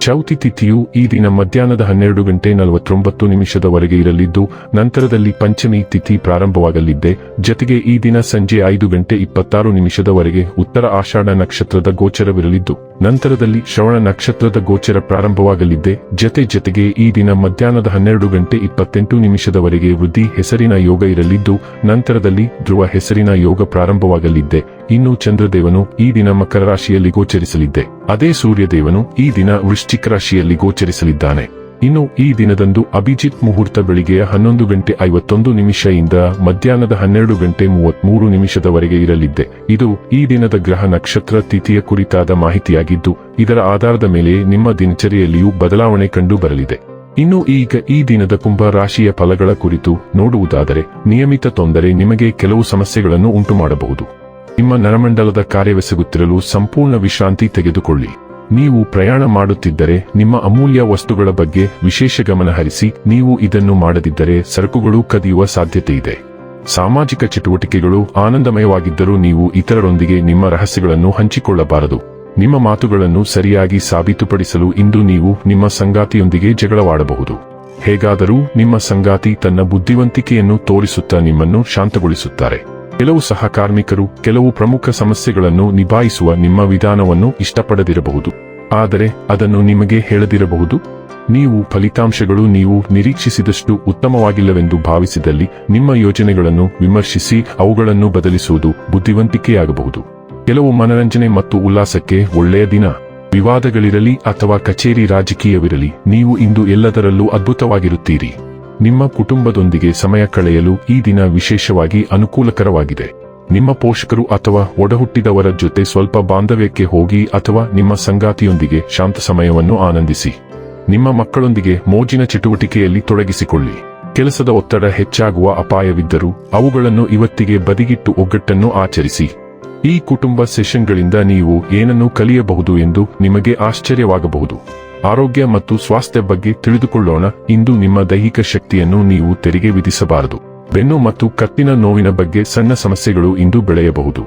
ಚೌತಿ ತಿಥಿಯು ಈ ದಿನ ಮಧ್ಯಾಹ್ನದ ಹನ್ನೆರಡು ಗಂಟೆ ನಲವತ್ತೊಂಬತ್ತು ನಿಮಿಷದವರೆಗೆ ಇರಲಿದ್ದು, ನಂತರದಲ್ಲಿ ಪಂಚಮಿ ತಿಥಿ ಪ್ರಾರಂಭವಾಗಲಿದ್ದೆ. ಜತೆಗೆ ಈ ದಿನ ಸಂಜೆ ಐದು ಗಂಟೆ ಇಪ್ಪತ್ತಾರು ನಿಮಿಷದವರೆಗೆ ಉತ್ತರ ಆಷಾಢ ನಕ್ಷತ್ರದ ಗೋಚರವಿರಲಿದ್ದು, ನಂತರದಲ್ಲಿ ಶ್ರವಣ ನಕ್ಷತ್ರದ ಗೋಚರ ಪ್ರಾರಂಭವಾಗಲಿದ್ದೆ. ಜತೆ ಜತೆಗೆ ಈ ದಿನ ಮಧ್ಯಾಹ್ನದ ಹನ್ನೆರಡು ಗಂಟೆ ಇಪ್ಪತ್ತೆಂಟು ನಿಮಿಷದವರೆಗೆ ವೃದ್ಧಿ ಹೆಸರಿನ ಯೋಗ ಇರಲಿದ್ದು, ನಂತರದಲ್ಲಿ ಧ್ರುವ ಹೆಸರಿನ ಯೋಗ ಪ್ರಾರಂಭವಾಗಲಿದ್ದೆ. ಇನ್ನು ಚಂದ್ರದೇವನು ಈ ದಿನ ಮಕರ ರಾಶಿಯಲ್ಲಿ ಗೋಚರಿಸಲಿದ್ದೆ. ಅದೇ ಸೂರ್ಯದೇವನು ಈ ದಿನ ವೃಶ್ಚಿಕ ರಾಶಿಯಲ್ಲಿ ಗೋಚರಿಸಲಿದ್ದಾನೆ. ಇನ್ನು ಈ ದಿನದಂದು ಅಭಿಜಿತ್ ಮುಹೂರ್ತ ಬೆಳಿಗ್ಗೆಯ ಹನ್ನೊಂದು ಗಂಟೆ ಐವತ್ತೊಂದು ನಿಮಿಷದಿಂದ ಮಧ್ಯಾಹ್ನದ ಹನ್ನೆರಡು ಗಂಟೆ ಮೂವತ್ಮೂರು ನಿಮಿಷದವರೆಗೆ ಇರಲಿದ್ದೆ. ಇದು ಈ ದಿನದ ಗ್ರಹ ನಕ್ಷತ್ರ ತಿಥಿಯ ಕುರಿತಾದ ಮಾಹಿತಿಯಾಗಿದ್ದು, ಇದರ ಆಧಾರದ ಮೇಲೆ ನಿಮ್ಮ ದಿನಚರಿಯಲ್ಲಿಯೂ ಬದಲಾವಣೆ ಕಂಡು ಬರಲಿದೆ. ಇನ್ನು ಈಗ ಈ ದಿನದ ಕುಂಭ ರಾಶಿಯ ಫಲಗಳ ಕುರಿತು ನೋಡುವುದಾದರೆ, ನಿಯಮಿತ ತೊಂದರೆ ನಿಮಗೆ ಕೆಲವು ಸಮಸ್ಯೆಗಳನ್ನು ಉಂಟು ಮಾಡಬಹುದು ನಿಮ್ಮ ನರಮಂಡಲದ ಕಾರ್ಯವೆಸಗುತ್ತಿರಲು ಸಂಪೂರ್ಣ ವಿಶ್ರಾಂತಿ ತೆಗೆದುಕೊಳ್ಳಿ. ನೀವು ಪ್ರಯಾಣ ಮಾಡುತ್ತಿದ್ದರೆ ನಿಮ್ಮ ಅಮೂಲ್ಯ ವಸ್ತುಗಳ ಬಗ್ಗೆ ವಿಶೇಷ ಗಮನ ಹರಿಸಿ, ನೀವು ಇದನ್ನು ಮಾಡದಿದ್ದರೆ ಸರಕುಗಳು ಕದಿಯುವ ಸಾಧ್ಯತೆ ಇದೆ ಸಾಮಾಜಿಕ ಚಟುವಟಿಕೆಗಳು ಆನಂದಮಯವಾಗಿದ್ದರೂ ನೀವು ಇತರರೊಂದಿಗೆ ನಿಮ್ಮ ರಹಸ್ಯಗಳನ್ನು ಹಂಚಿಕೊಳ್ಳಬಾರದು. ನಿಮ್ಮ ಮಾತುಗಳನ್ನು ಸರಿಯಾಗಿ ಸಾಬೀತುಪಡಿಸಲು ಇಂದು ನೀವು ನಿಮ್ಮ ಸಂಗಾತಿಯೊಂದಿಗೆ ಜಗಳವಾಡಬಹುದು. ಹೇಗಾದರೂ ನಿಮ್ಮ ಸಂಗಾತಿ ತನ್ನ ಬುದ್ಧಿವಂತಿಕೆಯನ್ನು ತೋರಿಸುತ್ತಾ ನಿಮ್ಮನ್ನು ಶಾಂತಗೊಳಿಸುತ್ತಾರೆ. ಕೆಲವು ಸಹ ಕಾರ್ಮಿಕರು ಕೆಲವು ಪ್ರಮುಖ ಸಮಸ್ಯೆಗಳನ್ನು ನಿಭಾಯಿಸುವ ನಿಮ್ಮ ವಿಧಾನವನ್ನು ಇಷ್ಟಪಡದಿರಬಹುದು. ಆದರೆ ಅದನ್ನು ನಿಮಗೆ ಹೇಳದಿರಬಹುದು. ನೀವು ಫಲಿತಾಂಶಗಳು ನೀವು ನಿರೀಕ್ಷಿಸಿದಷ್ಟು ಉತ್ತಮವಾಗಿಲ್ಲವೆಂದು ಭಾವಿಸಿದಲ್ಲಿ ನಿಮ್ಮ ಯೋಜನೆಗಳನ್ನು ವಿಮರ್ಶಿಸಿ ಅವುಗಳನ್ನು ಬದಲಿಸುವುದು ಬುದ್ಧಿವಂತಿಕೆಯಾಗಬಹುದು. ಕೆಲವು ಮನರಂಜನೆ ಮತ್ತು ಉಲ್ಲಾಸಕ್ಕೆ ಒಳ್ಳೆಯ ದಿನ. ವಿವಾದಗಳಿರಲಿ ಅಥವಾ ಕಚೇರಿ ರಾಜಕೀಯವಿರಲಿ, ನೀವು ಇಂದು ಎಲ್ಲದರಲ್ಲೂ ಅದ್ಭುತವಾಗಿರುತ್ತೀರಿ. ನಿಮ್ಮ ಕುಟುಂಬದೊಂದಿಗೆ ಸಮಯ ಕಳೆಯಲು ಈ ದಿನ ವಿಶೇಷವಾಗಿ ಅನುಕೂಲಕರವಾಗಿದೆ. ನಿಮ್ಮ ಪೋಷಕರು ಅಥವಾ ಒಡಹುಟ್ಟಿದವರ ಜೊತೆ ಸ್ವಲ್ಪ ಬಾಂಧವ್ಯಕ್ಕೆ ಹೋಗಿ ಅಥವಾ ನಿಮ್ಮ ಸಂಗಾತಿಯೊಂದಿಗೆ ಶಾಂತ ಸಮಯವನ್ನು ಆನಂದಿಸಿ. ನಿಮ್ಮ ಮಕ್ಕಳೊಂದಿಗೆ ಮೋಜಿನ ಚಟುವಟಿಕೆಯಲ್ಲಿ ತೊಡಗಿಸಿಕೊಳ್ಳಿ. ಕೆಲಸದ ಒತ್ತಡ ಹೆಚ್ಚಾಗುವ ಅಪಾಯವಿದ್ದರೂ ಅವುಗಳನ್ನು ಇವತ್ತಿಗೆ ಬದಿಗಿಟ್ಟು ಒಗ್ಗಟ್ಟನ್ನು ಆಚರಿಸಿ. ಈ ಕುಟುಂಬ ಸೆಷನ್ಗಳಿಂದ ನೀವು ಏನನ್ನು ಕಲಿಯಬಹುದು ಎಂದು ನಿಮಗೆ ಆಶ್ಚರ್ಯವಾಗಬಹುದು. ಆರೋಗ್ಯ ಮತ್ತು ಸ್ವಾಸ್ಥ್ಯ ಬಗ್ಗೆ ತಿಳಿದುಕೊಳ್ಳೋಣ. ಇಂದು ನಿಮ್ಮ ದೈಹಿಕ ಶಕ್ತಿಯನ್ನು ನೀವು ತೆರಿಗೆ ವಿಧಿಸಬಾರದು. ಬೆನ್ನು ಮತ್ತು ಕತ್ತಿನ ನೋವಿನ ಬಗ್ಗೆ ಸಣ್ಣ ಸಮಸ್ಯೆಗಳು ಇಂದು ಬೆಳೆಯಬಹುದು.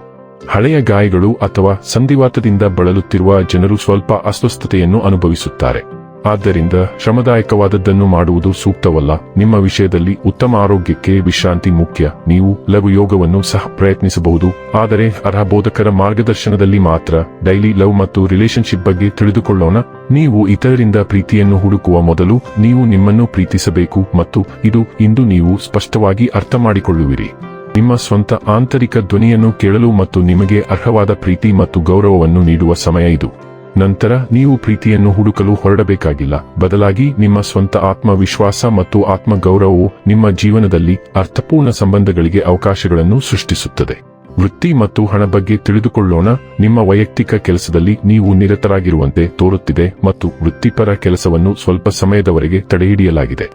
ಹಳೆಯ ಗಾಯಗಳು ಅಥವಾ ಸಂಧಿವಾತದಿಂದ ಬಳಲುತ್ತಿರುವ ಜನರು ಸ್ವಲ್ಪ ಅಸ್ವಸ್ಥತೆಯನ್ನು ಅನುಭವಿಸುತ್ತಾರೆ. ಆದ್ದರಿಂದ ಶ್ರಮದಾಯಕವಾದದ್ದನ್ನು ಮಾಡುವುದು ಸೂಕ್ತವಲ್ಲ. ನಿಮ್ಮ ವಿಷಯದಲ್ಲಿ ಉತ್ತಮ ಆರೋಗ್ಯಕ್ಕೆ ವಿಶ್ರಾಂತಿ ಮುಖ್ಯ. ನೀವು ಲಘು ಯೋಗವನ್ನು ಸಹ ಪ್ರಯತ್ನಿಸಬಹುದು. ಆದರೆ ಅರ್ಹ ಬೋಧಕರ ಮಾರ್ಗದರ್ಶನದಲ್ಲಿ ಮಾತ್ರ ಡೈಲಿ ಲವ್ ಮತ್ತು ರಿಲೇಶನ್ಶಿಪ್ ಬಗ್ಗೆ ತಿಳಿದುಕೊಳ್ಳೋಣ. ನೀವು ಇತರರಿಂದ ಪ್ರೀತಿಯನ್ನು ಹುಡುಕುವ ಮೊದಲು ನೀವು ನಿಮ್ಮನ್ನು ಪ್ರೀತಿಸಬೇಕು ಮತ್ತು ಇದು ಇಂದು ನೀವು ಸ್ಪಷ್ಟವಾಗಿ ಅರ್ಥ ಮಾಡಿಕೊಳ್ಳುವಿರಿ ನಿಮ್ಮ ಸ್ವಂತ ಆಂತರಿಕ ಧ್ವನಿಯನ್ನು ಕೇಳಲು ಮತ್ತು ನಿಮಗೆ ಅರ್ಹವಾದ ಪ್ರೀತಿ ಮತ್ತು ಗೌರವವನ್ನು ನೀಡುವ ಸಮಯ ಇದು. ನಂತರ ನೀವು ಪ್ರೀತಿಯನ್ನು ಹುಡುಕಲು ಹೊರಡಬೇಕಾಗಿಲ್ಲ. ಬದಲಾಗಿ ನಿಮ್ಮ ಸ್ವಂತ ಆತ್ಮವಿಶ್ವಾಸ ಮತ್ತು ಆತ್ಮಗೌರವವು ನಿಮ್ಮ ಜೀವನದಲ್ಲಿ ಅರ್ಥಪೂರ್ಣ ಸಂಬಂಧಗಳಿಗೆ ಅವಕಾಶಗಳನ್ನು ಸೃಷ್ಟಿಸುತ್ತದೆ. ವೃತ್ತಿ ಮತ್ತು ಹಣ ಬಗ್ಗೆ ತಿಳಿದುಕೊಳ್ಳೋಣ. ನಿಮ್ಮ ವೈಯಕ್ತಿಕ ಕೆಲಸದಲ್ಲಿ ನೀವು ನಿರತರಾಗಿರುವಂತೆ ತೋರುತ್ತಿದೆ ಮತ್ತು ವೃತ್ತಿಪರ ಕೆಲಸವನ್ನು ಸ್ವಲ್ಪ ಸಮಯದವರೆಗೆ ತಡೆಹಿಡಿಯಲಾಗಿದೆ.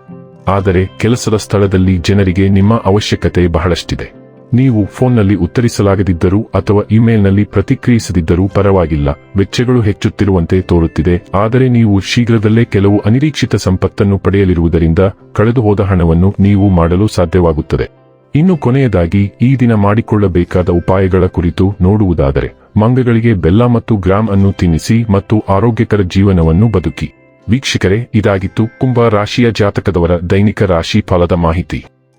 ಆದರೆ ಕೆಲಸದ ಸ್ಥಳದಲ್ಲಿ ಜನರಿಗೆ ನಿಮ್ಮ ಅವಶ್ಯಕತೆ ಬಹಳಷ್ಟಿದೆ. ನೀವು ಫೋನ್ನಲ್ಲಿ ಉತ್ತರಿಸಲಾಗದಿದ್ದರೂ ಅಥವಾ ಇಮೇಲ್ನಲ್ಲಿ ಪ್ರತಿಕ್ರಿಯಿಸದಿದ್ದರೂ ಪರವಾಗಿಲ್ಲ. ವೆಚ್ಚಗಳು ಹೆಚ್ಚುತ್ತಿರುವಂತೆ ತೋರುತ್ತಿದೆ. ಆದರೆ ನೀವು ಶೀಘ್ರದಲ್ಲೇ ಕೆಲವು ಅನಿರೀಕ್ಷಿತ ಸಂಪತ್ತನ್ನು ಪಡೆಯಲಿರುವುದರಿಂದ ಕಳೆದುಹೋದ ಹಣವನ್ನು ನೀವು ಮಾಡಲು ಸಾಧ್ಯವಾಗುತ್ತದೆ. ಇನ್ನು ಕೊನೆಯದಾಗಿ, ಈ ದಿನ ಮಾಡಿಕೊಳ್ಳಬೇಕಾದ ಉಪಾಯಗಳ ಕುರಿತು ನೋಡುವುದಾದರೆ, ಮಂಗಗಳಿಗೆ ಬೆಲ್ಲ ಮತ್ತು ಗ್ರಾಮ್ ಅನ್ನು ತಿನ್ನಿಸಿ ಮತ್ತು ಆರೋಗ್ಯಕರ ಜೀವನವನ್ನು ಬದುಕಿ. ವೀಕ್ಷಕರೇ, ಇದಾಗಿತ್ತು ಕುಂಭ ರಾಶಿಯ ಜಾತಕದವರ ದೈನಿಕ ರಾಶಿ ಫಲದ ಮಾಹಿತಿ.